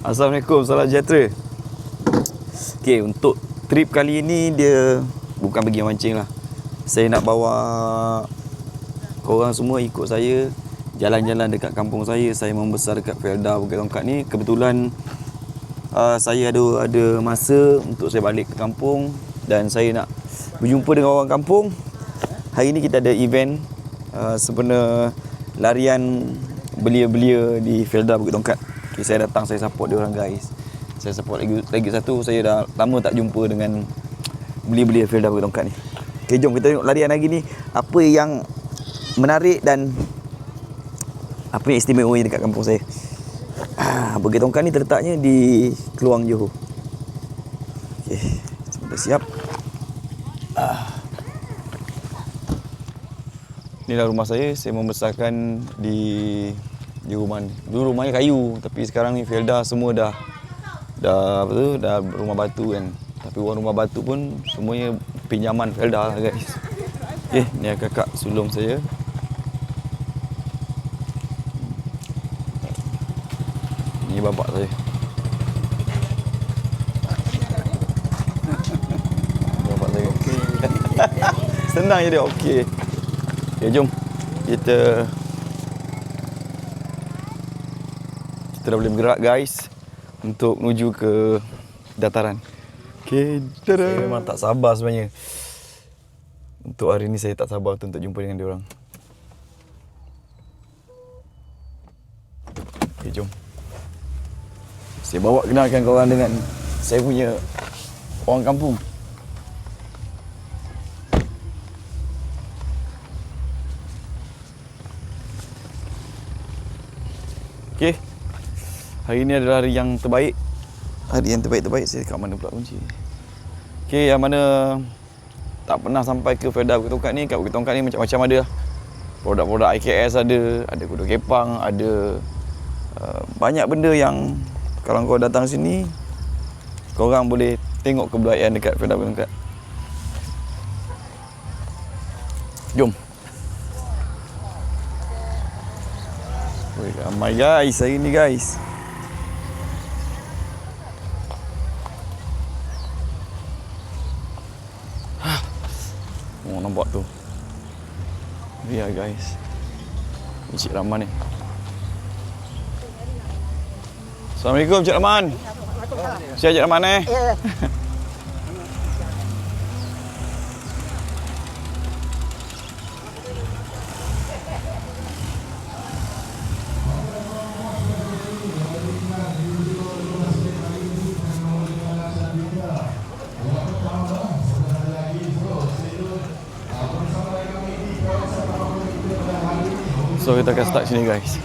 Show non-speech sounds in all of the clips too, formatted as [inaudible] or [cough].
Assalamualaikum, salam sejahtera. Okey, untuk trip kali ini dia bukan pergi mancing lah. Saya nak bawa korang semua ikut saya jalan-jalan dekat kampung saya. Saya membesar dekat Felda Bukit Tongkat ni. Kebetulan uh, saya ada ada masa untuk saya balik ke kampung dan saya nak berjumpa dengan orang kampung. Hari ni kita ada event uh, sebenar larian belia-belia di Felda Bukit Tongkat. Okay, saya datang saya support dia orang guys. Saya support lagi lagi satu saya dah lama tak jumpa dengan belia-belia Felda Bukit Tongkat ni. Okay, jom kita tengok larian lagi ni apa yang menarik dan apa yang istimewa dekat kampung saya. Ah, Bukit Tongkat ni terletaknya di Keluang Johor. Okey, sudah siap. Ah. Inilah rumah saya. Saya membesarkan di di rumah ni. Dulu rumahnya kayu, tapi sekarang ni Felda semua dah dah apa tu, dah rumah batu kan. Tapi orang rumah batu pun semuanya pinjaman Felda lah guys. Okey, [laughs] ni kakak sulung saya. Ni bapak saya. Bapak saya. Okey. [laughs] Senang je dia. Okey. Okey, jom. Kita kita dah boleh bergerak guys untuk menuju ke dataran. Okey, saya memang tak sabar sebenarnya. Untuk hari ni saya tak sabar untuk jumpa dengan dia orang. Okey, jom. Saya bawa kenalkan korang dengan saya punya orang kampung. Okey. Hari ini adalah hari yang terbaik. Hari yang terbaik-terbaik saya kat mana pula kunci. Okey, yang mana tak pernah sampai ke Felda Bukit Tongkat ni, kat Bukit Tongkat ni macam-macam ada. Produk-produk IKS ada, ada kuda kepang, ada uh, banyak benda yang kalau kau datang sini kau orang boleh tengok kebudayaan dekat Felda Bukit Tongkat. Jom. Woi, ramai guys hari ni guys. Oh, nampak tu. Ya guys. Encik Rahman ni. Assalamualaikum Encik Rahman. Siap Encik Rahman eh? Ya, [laughs] kita akan start sini guys.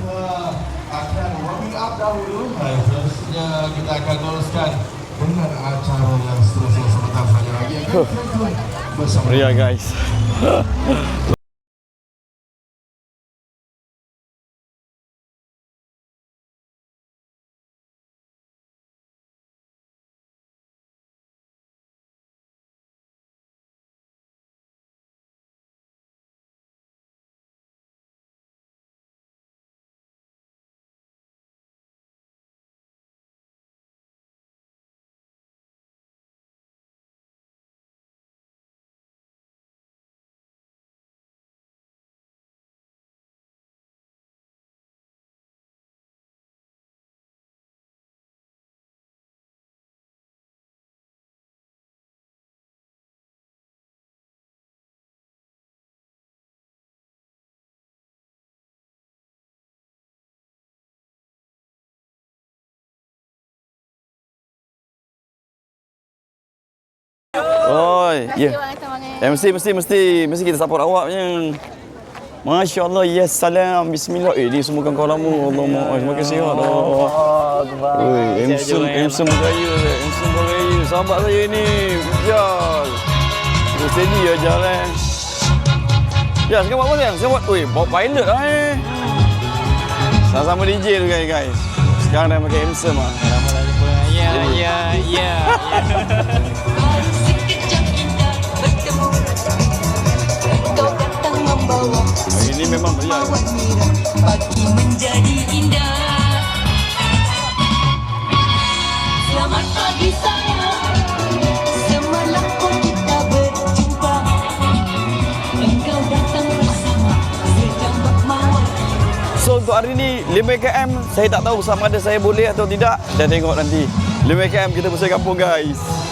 akan warming up dahulu. Seterusnya kita akan teruskan dengan acara yang seterusnya sebentar saja lagi. Akan terus bersama Ria guys. [laughs] Oi, ya. Yeah. MC mesti mesti mesti kita support awak punya. Masya Allah, yes, salam, bismillah. Eh, ni semua kawan-kawan lama. Allah maaf, terima kasih. Allah. Oi, MC, MC Bergaya, MC Bergaya. Sahabat saya ni, Ujal. Terus steady ya, Jal eh. Ya, sekarang buat apa sayang? Sekarang buat, oi, bawa pilot lah eh. Sama-sama DJ tu guys, guys. Sekarang dah pakai MC mah. Ya, ya, ya. Ini memang Pagi menjadi indah Selamat pagi sayang Semalam pun kita berjumpa. Engkau datang bersama. Sejambak mawar So untuk hari ini 5KM Saya tak tahu sama ada saya boleh atau tidak. Dan tengok nanti. 5KM kita bersama kampung guys.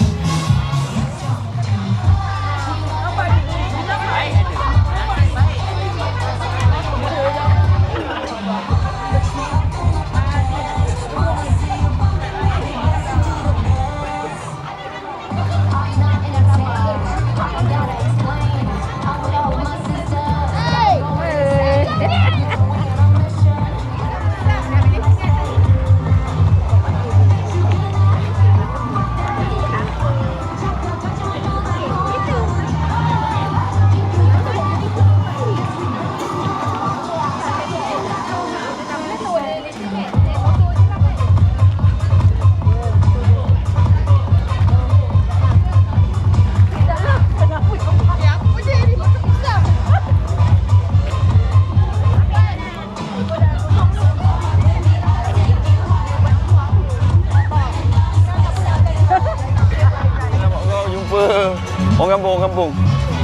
Orang kampung, orang kampung.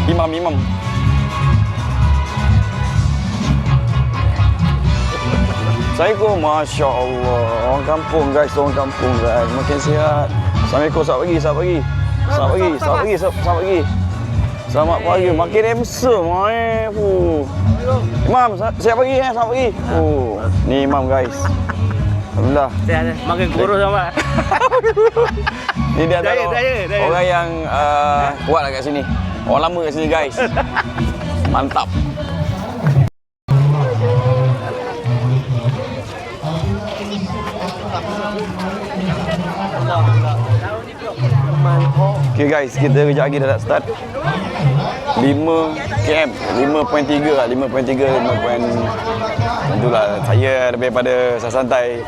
Imam, imam. Assalamualaikum, Masya Allah. Orang kampung guys, orang kampung guys. Makin sihat. Assalamualaikum, selamat pagi, selamat pagi. Selamat pagi, selamat pagi, selamat pagi. Selamat pagi. Makin handsome, eh. Imam, siap pagi eh, selamat pagi. Oh, ni imam guys. Alhamdulillah. Saya makin kurus sama. Ni dia antara Daya, daya, daya. orang yang uh, kuat lah kat sini. Orang lama kat sini guys. [laughs] Mantap. Okay guys, kita kejap lagi dah nak start 5 km 5.3 lah 5.3 5. Tentulah saya lebih pada santai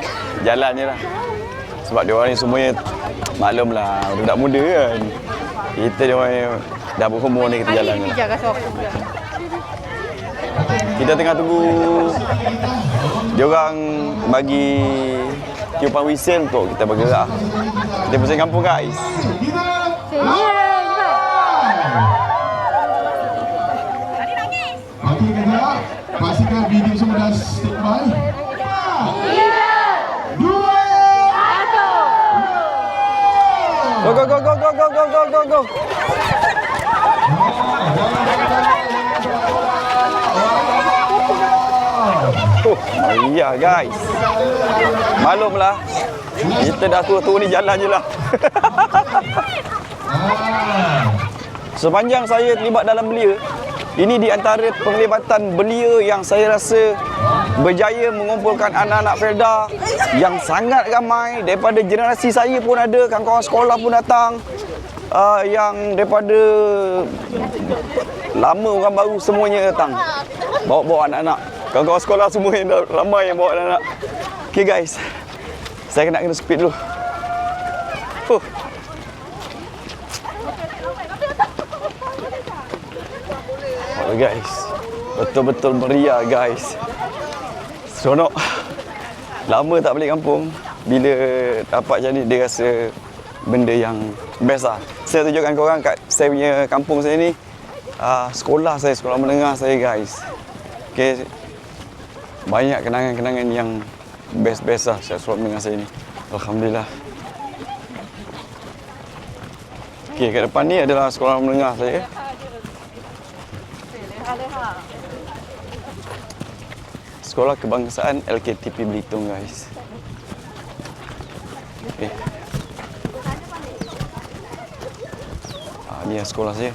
jalan je lah. Sebab dia orang ni semuanya Maklum lah. Budak muda kan. Kita dia orang dah berumur ni kita jalan lah. Kita tengah tunggu Dia orang bagi tiupan whistle untuk kita bergerak. Kita bersih kampung guys. Okey kejap. Pastikan video semua dah standby. Dua. Go go go go go go go go go go Oh, iya guys. Maklumlah. Kita dah tua-tua ni jalan je lah. [laughs] Sepanjang saya terlibat dalam belia, ini di antara penglibatan belia yang saya rasa berjaya mengumpulkan anak-anak Felda yang sangat ramai daripada generasi saya pun ada, kawan-kawan sekolah pun datang. Uh, yang daripada lama orang baru semuanya datang. Bawa-bawa anak-anak. Kawan-kawan sekolah semua yang ramai yang bawa anak-anak. Okay guys. Saya kena kena speed dulu. Huh. Guys. Betul-betul meriah guys. Seronok. Lama tak balik kampung. Bila dapat macam ni dia rasa benda yang best lah. Saya tunjukkan korang kat saya punya kampung saya ni. Uh, sekolah saya, sekolah menengah saya guys. Okay. Banyak kenangan-kenangan yang best-best lah saya sekolah menengah saya ni. Alhamdulillah. Okay, kat depan ni adalah sekolah menengah saya. Sekolah Kebangsaan LKTP Belitung guys. Okay. Ah, ni lah sekolah saya.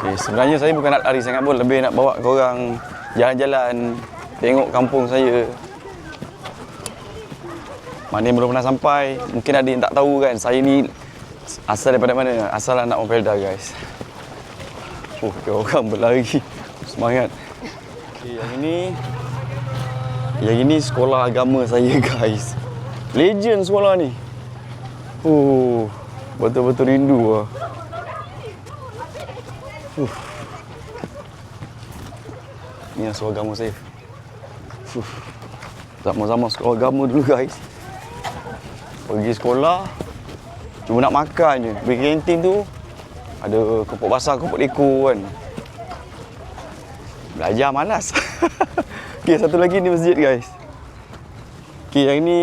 Okay, sebenarnya saya bukan nak lari sangat pun, lebih nak bawa korang jalan-jalan, tengok kampung saya. Mana yang belum pernah sampai, mungkin ada yang tak tahu kan, saya ni asal daripada mana? Asal anak orang Felda guys. Oh, dia orang berlari. Semangat. Okay, yang ini yang ini sekolah agama saya guys. Legend sekolah ni. Oh, betul-betul rindu lah. Uh. Ni lah sekolah agama saya. Uh. Zaman-zaman sekolah agama dulu guys. Pergi sekolah, Cuma nak makan je. Pergi kantin tu ada kopok basah, kopok leko kan. Belajar malas. [laughs] Okey, satu lagi ni masjid guys. Okey, yang ni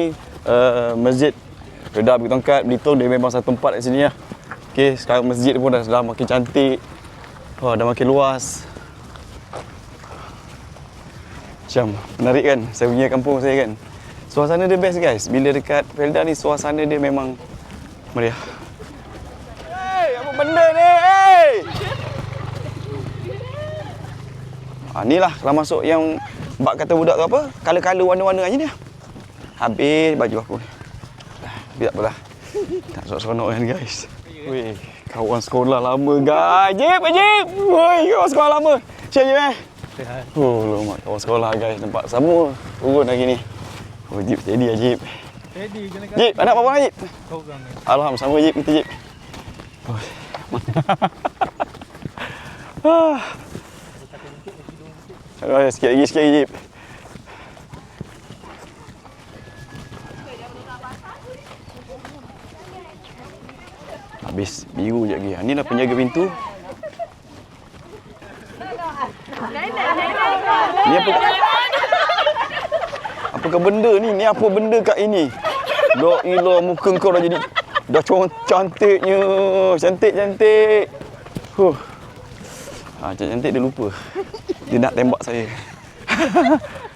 uh, masjid Kedah Bukit Tongkat, Belitung dia memang satu tempat kat sini lah. Okey, sekarang masjid pun dah, dah makin cantik. Oh, dah makin luas. Macam menarik kan saya punya kampung saya kan. Suasana dia best guys. Bila dekat Felda ni suasana dia memang meriah. Hey, apa benda ni? Hey! Ha, ni lah kalau masuk yang bak kata budak tu apa? Kala-kala warna-warna aja lah. Habis baju aku ni. Tak apalah. Tak seronok kan guys. Weh, kawan sekolah lama guys. Jip, Jip. Woi, kawan sekolah lama. Siap Jip eh? Oh, lama kawan sekolah guys. Nampak sama turun lagi ni. Oh, Jip steady lah Jip. Steady je nak Jip, anak orang Jip? kau kan. Alhamdulillah, sama Jip, kita Jip. Oh. ah. Oh, sikit lagi, sikit lagi Jip. Habis biru je lagi. Ni lah penjaga pintu. Ni apa? Apakah benda ni? Ni apa benda kat ini? La ilah muka kau dah jadi dah cantiknya. Cantik-cantik. Huh. Ha, cantik dia lupa. Dia nak tembak saya. [laughs]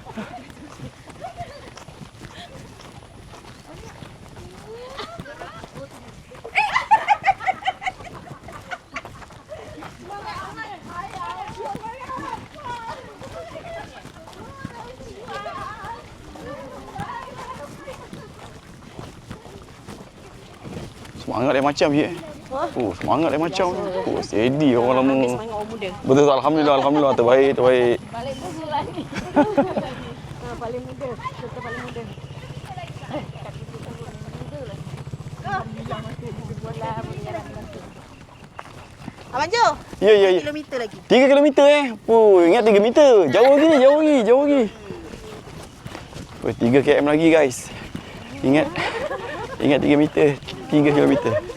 Semangat dia macam je. Oh, semangat dia macam. Oh, steady orang lama. Semangat orang muda. Betul betul alhamdulillah alhamdulillah terbaik terbaik. Balik muda lah ni. paling muda. Kita paling muda. Abang Jo, Ya ya ya. kilometer lagi. 3 kilometer eh. Oh, ingat 3 meter. Jauh lagi, jauh lagi, jauh lagi. Oh, 3 km lagi guys. Ingat. Ingat 3 meter. 3 kilometer.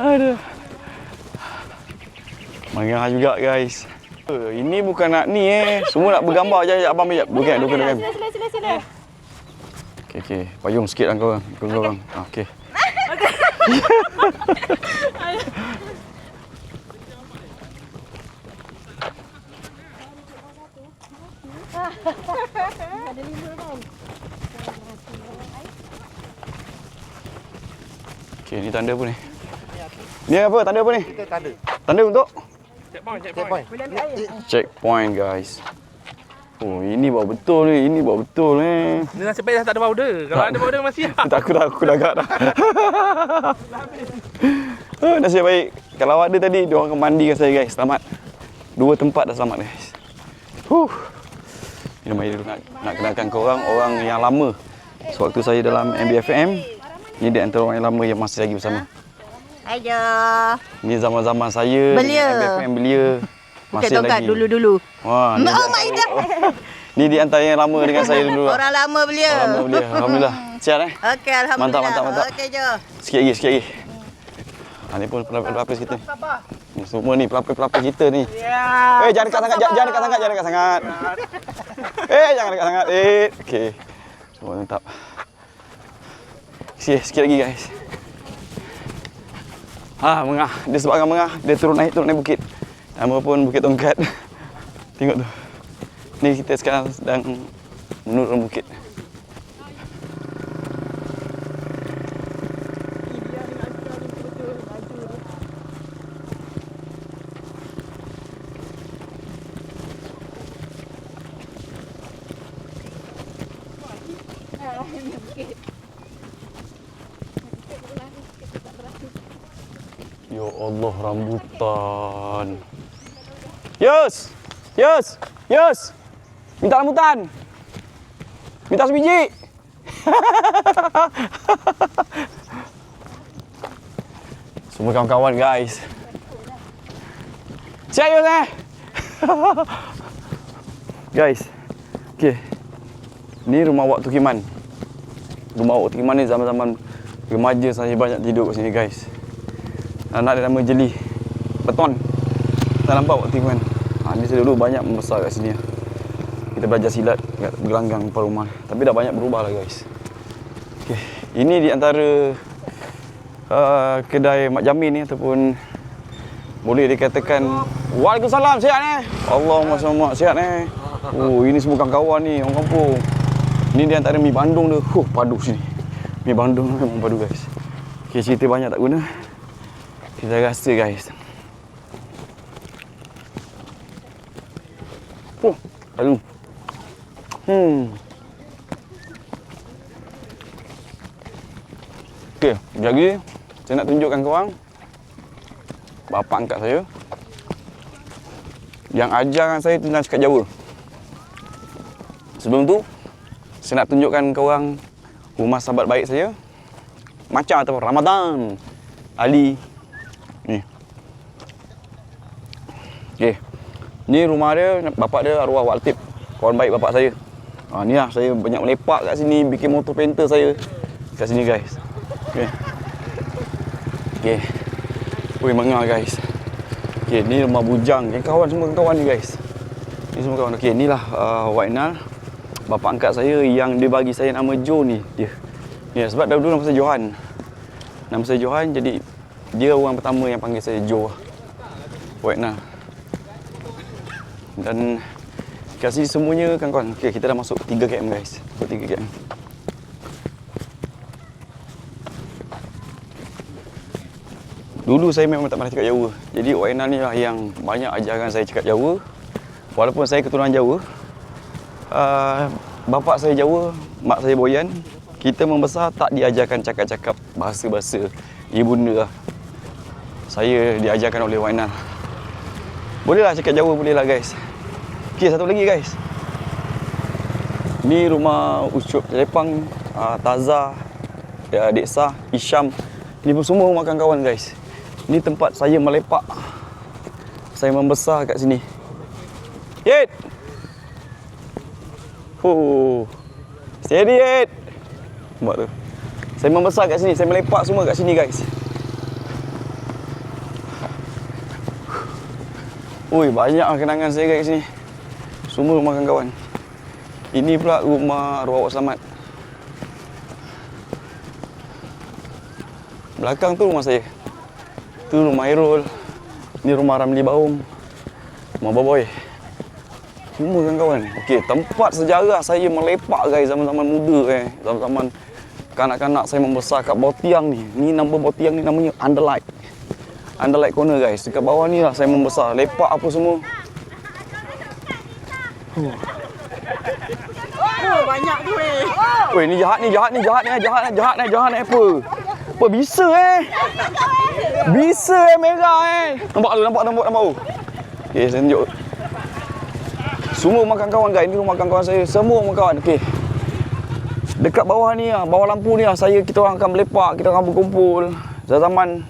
Aduh. Marah juga guys. Ini bukan nak ni eh. Semua nak bergambar je abang bijak. Bukan, bukan, bukan. Sila, sila, sila. Okey, okey. Payung sikit lah korang. Korang. korang. Ah, Okey. Okey, ni tanda apa ni? Ni apa? Tanda apa ni? Tanda. Tanda untuk Checkpoint, checkpoint. checkpoint guys. Oh, ini bawa betul ni. Ini bawa betul ni. Dia nasib baik dah tak ada powder. Kalau ada powder masih siap. [laughs] Tak aku dah aku dah agak dah. [laughs] oh, nasib baik. Kalau ada tadi dia orang akan mandikan saya guys. Selamat. Dua tempat dah selamat guys. Huh. Ini mari dulu nak, nak kenalkan ke orang orang yang lama. Sewaktu saya dalam MBFM, ni di antara orang yang lama yang masih lagi bersama. Jo. Ni zaman-zaman saya Belia. dengan MBFM belia. Bukit Masih Tongkat lagi. dulu-dulu. Wah, ni, Oh di- my God. ni di antara yang lama dengan saya dulu. lah. Orang lama belia. Orang lama belia. Alhamdulillah. [laughs] Sihat eh? Okey, alhamdulillah. Mantap, mantap, mantap. Okey Jo. Sikit lagi, sikit lagi. Ha, ni pun pelapis-pelapis kita. Ni semua ni pelapis-pelapis kita ni. Ya. Eh, jangan dekat sangat, jangan, jangan dekat sangat, jangan dekat sangat. Eh, jangan dekat sangat. Eh, okey. Semua mantap. Sikit, sikit lagi guys. Ah, mengah. Dia sebarang mengah. Dia turun naik, turun naik bukit. Nama pun Bukit Tongkat. [laughs] Tengok tu. Ni kita sekarang sedang menurun bukit. Yus. Yus. Yus. Minta rambutan. Minta sebiji. [laughs] Semua kawan-kawan guys. Siap Yus eh. [laughs] guys. Okey. Ni rumah Wak Tukiman. Rumah Wak Tukiman ni zaman-zaman remaja saya banyak tidur kat sini guys. Anak dia nama Jeli. Beton. Tak nampak Wak Tukiman. Dia dulu banyak membesar kat sini. Kita belajar silat kat gelanggang rumah. Tapi dah banyak berubah lah guys. Okey. Ini di antara uh, kedai Mak Jamin ni ataupun boleh dikatakan Waalaikumsalam sihat ni Allahumma sallam sihat ni Oh ini semua kawan-kawan ni orang kampung Ni di antara mi Bandung tu Huh padu sini Mi Bandung memang padu guys Okay cerita banyak tak guna Kita rasa guys Lalu Hmm Okay, lagi saya nak tunjukkan korang bapa angkat saya yang ajarkan saya tentang cakap Jawa. Sebelum tu, saya nak tunjukkan korang rumah sahabat baik saya. Macam atau Ramadan. Ali. Ni. Okey. Ni rumah dia, bapak dia arwah Wak Latif. Kawan baik bapak saya. Ha, ni lah, saya banyak melepak kat sini, bikin motor painter saya kat sini guys. Okey. Okey. Woi mengar guys. Okey, ni rumah bujang. Yang kawan semua kawan ni guys. Ni semua kawan. Okey, inilah uh, Wak Inal. Bapa angkat saya yang dia bagi saya nama Joe ni dia. Ya, sebab dulu nama saya Johan. Nama saya Johan jadi dia orang pertama yang panggil saya Joe. Wak Inal. Dan kat sini semuanya kawan-kawan. Okey, kita dah masuk 3 km guys. Masuk 3 km. Dulu saya memang tak pernah cakap Jawa. Jadi Wak Ainal ni lah yang banyak ajarkan saya cakap Jawa. Walaupun saya keturunan Jawa. Uh, bapak saya Jawa, mak saya Boyan. Kita membesar tak diajarkan cakap-cakap bahasa-bahasa ibunda lah. Saya diajarkan oleh Wak Ainal. Bolehlah cakap Jawa, bolehlah guys. Okey, satu lagi guys. Ni rumah Ucup Lepang, uh, Taza, ya, Dek Sah, Isham. Ni pun semua rumah kawan-kawan guys. Ni tempat saya melepak. Saya membesar kat sini. Yet! Huh. Steady Yet! Nampak tu. Saya membesar kat sini. Saya melepak semua kat sini guys. Ui, banyak kenangan saya kat sini. Semua rumah kawan-kawan. Ini pula rumah arwah Wak Selamat. Belakang tu rumah saya. Tu rumah Airul. Ni rumah Ramli Baum. Rumah Boboy. Semua kawan-kawan. Okey, tempat sejarah saya melepak guys zaman-zaman muda eh. Zaman-zaman kanak-kanak saya membesar kat bawah tiang ni. Ni nama bawah tiang ni namanya Underlight. Underlight corner guys. Dekat bawah ni lah saya membesar. Lepak apa semua. Oh, banyak tu eh. Weh, ni jahat ni, jahat ni, jahat ni, jahat ni, jahat ni, jahat ni apa? Apa bisa eh? Bisa eh merah eh. Nampak tu, nampak, nampak, nampak tu. Okey, saya tunjuk. Semua makan kawan guys, ni rumah makan kawan saya. Semua rumah kawan. Okey. Dekat bawah ni lah, bawah lampu ni lah, saya kita orang akan melepak, kita orang berkumpul. Zaman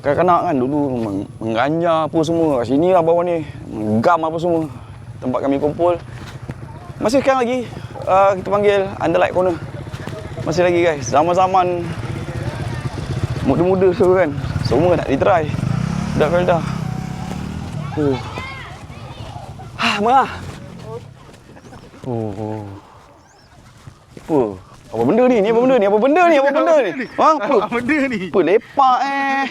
kanak-kanak kan dulu meng- mengganja apa semua. Kat sini lah bawah ni, menggam apa semua. Tempat kami kumpul. Masih sekarang lagi uh, kita panggil Underlight Corner. Masih lagi guys. Zaman-zaman muda-muda tu kan. Semua nak ditry. Dah Felda. Oh. Ha, merah. Oh. oh. Apa? Apa benda ni? Ni apa benda ni? Apa benda ni? Apa benda ni? Ha, apa? Apa benda ni? Apa lepak eh?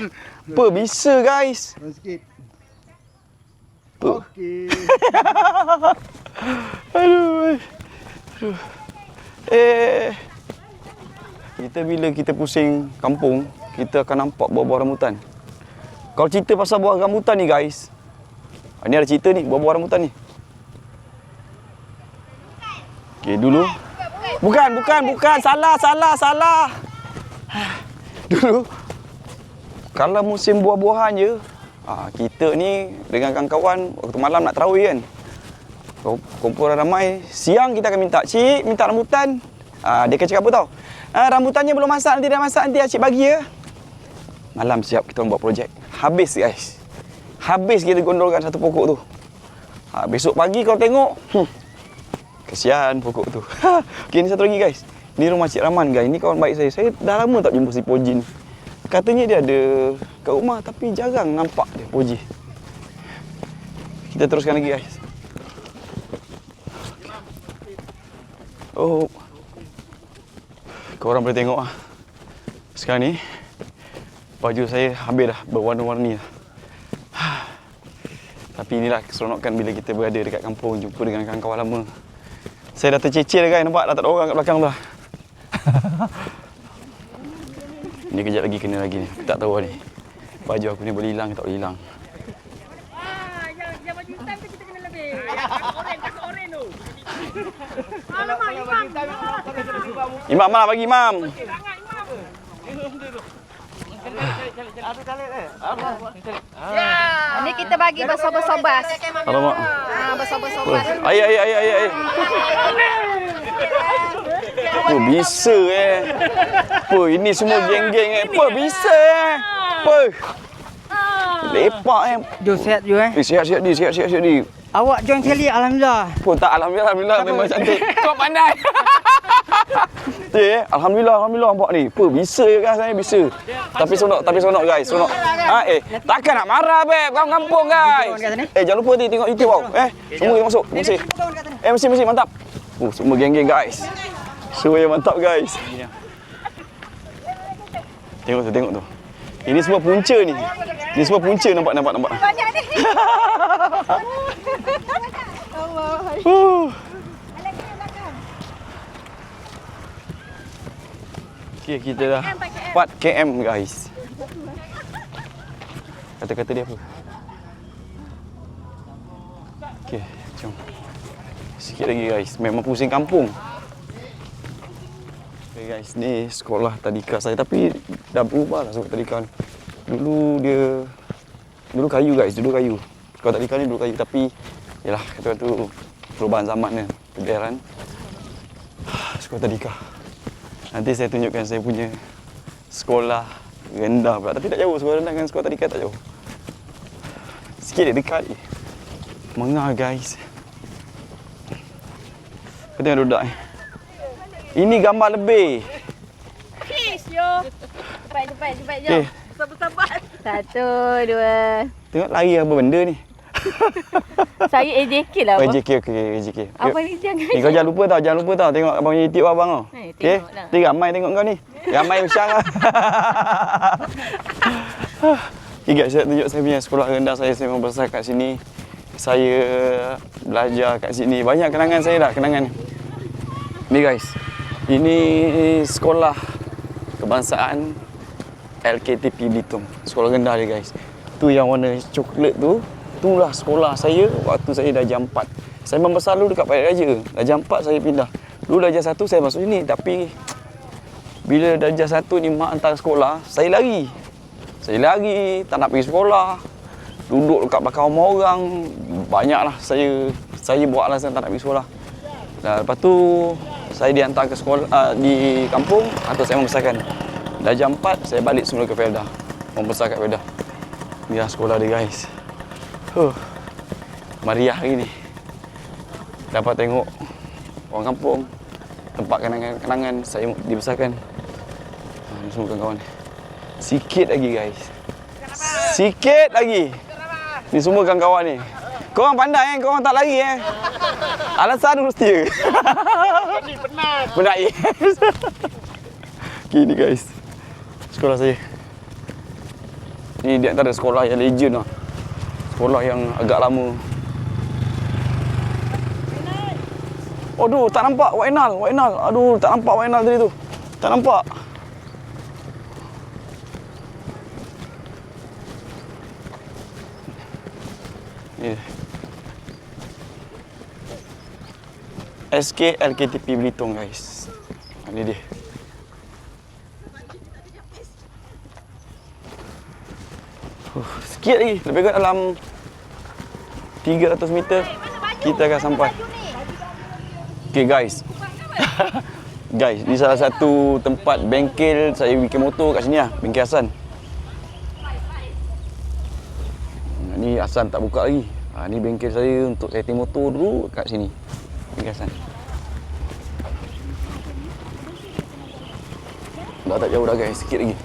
Apa bisa guys? Sikit. Apa? Okey. [laughs] Aduh. Aduh. Eh. Kita bila kita pusing kampung, kita akan nampak buah-buah rambutan. Kalau cerita pasal buah rambutan ni guys. ah, Ni ada cerita ni, buah-buah rambutan ni. Okey, dulu. Bukan, bukan, bukan. Salah, salah, salah. [sighs] Dulu. kalau musim buah-buahan je, ha, kita ni dengan kawan-kawan waktu malam nak terawih kan. Kum- Kumpul ramai, siang kita akan minta, "Cik, minta rambutan." Ha, dia akan cakap apa tau? Ah, rambutannya belum masak, nanti dah masak nanti cik bagi ya. Malam siap kita buat projek. Habis guys. Habis kita gondolkan satu pokok tu. Ha, besok pagi kau tengok, hmm, kesian pokok tu. [laughs] okay, ni satu lagi guys. Ni rumah Cik Rahman guys. Ni kawan baik saya. Saya dah lama tak jumpa si Poji ni. Katanya dia ada kat rumah tapi jarang nampak dia Poji. Kita teruskan lagi guys. Oh. Korang boleh tengok ah. Sekarang ni baju saya habis dah berwarna-warni dah. Tapi inilah keseronokan bila kita berada dekat kampung jumpa dengan kawan-kawan lama. Saya dah tercecil guys nampak dah tak ada orang kat belakang tu lah. [laughs] ni kejap lagi kena lagi ni. Tak tahu ni. Baju aku ni boleh hilang ke tak boleh hilang. Ah, yang yang baju hitam tu kita kena lebih. Oren, kasut oren tu. Alamak, imam. Imam mana bagi imam? Ni kita bagi bersobas-sobas. Alamak. Ah, bersobas-sobas. Air, air, air, air, Oh, bisa eh. Apa, ini semua geng-geng eh. Apa, bisa eh. Apa. Lepak eh. Jo sihat Jo eh. Eh, sihat-sihat di, sihat-sihat di. Awak join sekali alhamdulillah. Apa tak, Alhamdulillah, Alhamdulillah. Memang cantik. [laughs] Kau pandai. [laughs] Eh, Alhamdulillah, Alhamdullah nampak ni. Apa, bisa je kan saya, bisa. Tapi sonok, tapi sonok guys, sonok. Ha, eh, takkan nak marah, Beb. Kamu kampung, guys. Eh, jangan lupa ni tengok YouTube tau. Eh, semua kita masuk. Mesti. Eh, mesti, mesti. Mantap. Oh, semua geng-geng, guys. Semua yang mantap, guys. Tengok tu, tengok tu. Ini semua punca ni. Ini semua punca nampak, nampak, nampak. Banyak ni. Okay, kita dah 4 km guys. Kata-kata dia apa? Okay, jom. Sikit lagi guys. Memang pusing kampung. Okay guys, ni sekolah tadika saya tapi dah berubah lah sekolah tadika ni. Dulu dia dulu kayu guys, dulu kayu. Sekolah tadika ni dulu kayu tapi yalah kata tu perubahan zaman kan, kebiaran. [sighs] Sekolah tadika. Nanti saya tunjukkan saya punya sekolah rendah pula. Tapi tak jauh, sekolah rendah dengan sekolah tadika tak jauh. Sikit dekat. Mengah guys. Tengok budak ni. Ini gambar lebih. Peace, yo. Cepat, cepat, cepat, Eh, Sabar-sabar. Satu, dua. tengok lari apa benda ni. [laughs] Saya AJK lah. Oh, apa? JK, okey, okay, JK. Apa ni jangan. Ni kau jangan lupa tau, jangan lupa tau tengok abang punya YouTube abang tau. Eh, Okey. tengok lah. Nanti ramai tengok kau ni. Ramai lah. [laughs] Okay guys, saya tunjuk saya punya sekolah rendah saya. Saya membesar kat sini. Saya belajar kat sini. Banyak kenangan saya dah, kenangan. Ni guys. Ini sekolah kebangsaan LKTP Belitung. Sekolah rendah dia guys. Tu yang warna coklat tu. Itulah sekolah saya waktu saya dah jam 4. Saya membesar dulu dekat Paya Raja. Dah jam 4 saya pindah. Dulu darjah 1 saya masuk sini tapi bila darjah 1 ni mak hantar sekolah, saya lari. Saya lari, tak nak pergi sekolah. Duduk dekat belakang rumah orang. Banyaklah saya saya buat alasan tak nak pergi sekolah. Dan lepas tu saya dihantar ke sekolah uh, di kampung atau saya membesarkan. Dah jam 4 saya balik semula ke Felda. Membesar kat Felda. Inilah sekolah dia guys. Huh. Mariah hari ni. Dapat tengok orang kampung. Tempat kenangan-kenangan saya dibesarkan. Ha, semua kawan-kawan. Sikit lagi guys. Sikit lagi. Ni semua kawan-kawan ni. Korang pandai kan? Korang tak lari eh? Alasan dulu setia. Penat. Penat, yes. okay, ni guys. Sekolah saya. Ni di antara sekolah yang legend lah. Sekolah yang agak lama. Aduh, tak nampak Wainal, Wainal. Aduh, tak nampak Wainal tadi tu. Tak nampak. Ni. SK LKTP Belitung guys. Ha, Ni dia. Sikit lagi. Lebih kurang dalam 300 meter kita akan sampai. Okay guys. [laughs] guys, ni salah satu tempat bengkel saya bikin motor kat sini lah. Bengkel Hasan. Ni Hasan tak buka lagi. Ha, ni bengkel saya untuk setting motor dulu kat sini. Bengkel Hasan. Dah tak jauh dah guys, sikit lagi.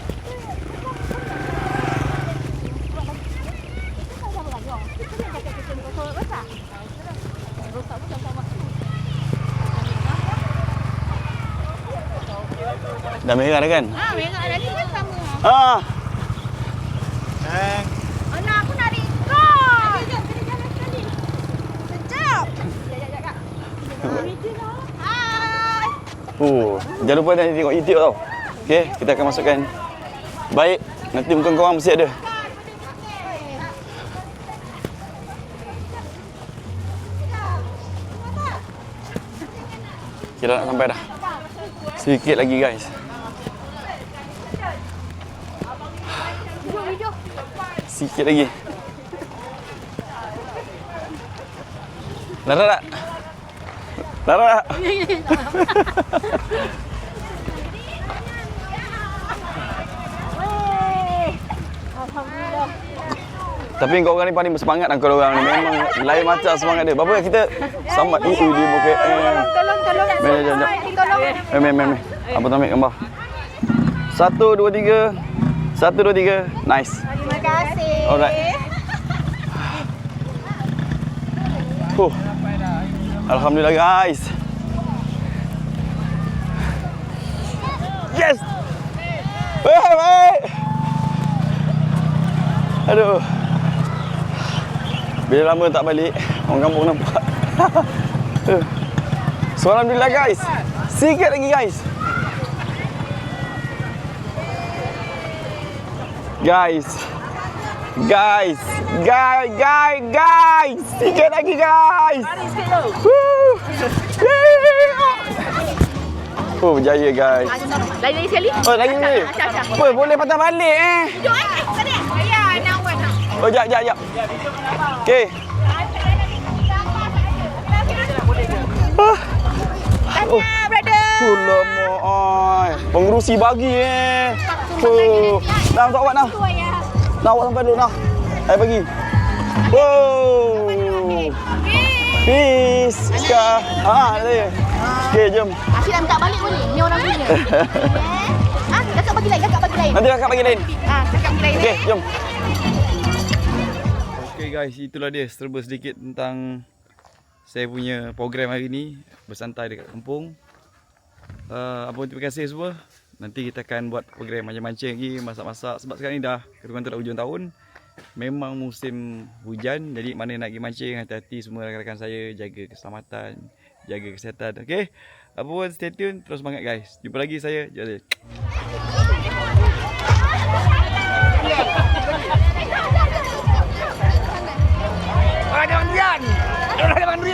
Dah merah dah kan? Ah, merah dah ni kan sama. Ah, Anak aku nak record. Sekejap, kena jalan sekali. Sekejap. Hai. Oh, jangan lupa nanti tengok YouTube tau. Okey, kita akan masukkan. Baik, nanti bukan korang mesti ada. Kita nak sampai dah. Sikit lagi guys. Sikit lagi. Lara tak? Lara [laughs] Alhamdulillah. Tapi kau orang ni paling bersemangat lah kalau orang ni. Memang lain macam semangat dia. Berapa kita uh, dia bukan. Eh. Tolong, tolong. Meh, jom, jom. Tolong. Eh, meh, meh, meh. Apa tu gambar? Satu, dua, tiga. Satu, dua, tiga. Nice. Terima kasih. Alright. Huh. Alhamdulillah guys. Yes. Baik, baik. Aduh. Bila lama tak balik, orang kampung nampak. [laughs] so, Alhamdulillah guys. Sikit lagi guys. Guys. Guys. Guys, guys, guys. Sikit lagi guys. Woo. [laughs] Oh, berjaya guys. Lain lagi sekali. Oh, lagi ni. Apa, boleh patah balik eh. Jom eh. Oh, jap, jap, jap. Okey. Ah. Oh. Brother. Alamak, oi. Pengerusi bagi eh. Oh. Dah, tak awak dah. Nak awak sampai dulu, nah. Saya bagi. Wow. Peace. Ska. Ah, ada dia. Okey, jom. Asyik nak minta balik boleh. Ni orang punya. [laughs] Eh? Ah, kakak bagi lain, kakak bagi lain. Nanti kakak bagi lain. Ah, kakak bagi lain. Okey, jom guys, itulah dia serba sedikit tentang saya punya program hari ni bersantai dekat kampung. Uh, apa terima kasih semua. Nanti kita akan buat program macam-macam lagi, masak-masak sebab sekarang ni dah kerumun dah hujung tahun. Memang musim hujan jadi mana nak pergi mancing hati-hati semua rakan-rakan saya jaga keselamatan, jaga kesihatan. Okey. Apa pun stay tune terus semangat guys. Jumpa lagi saya. Jadi. Rubián.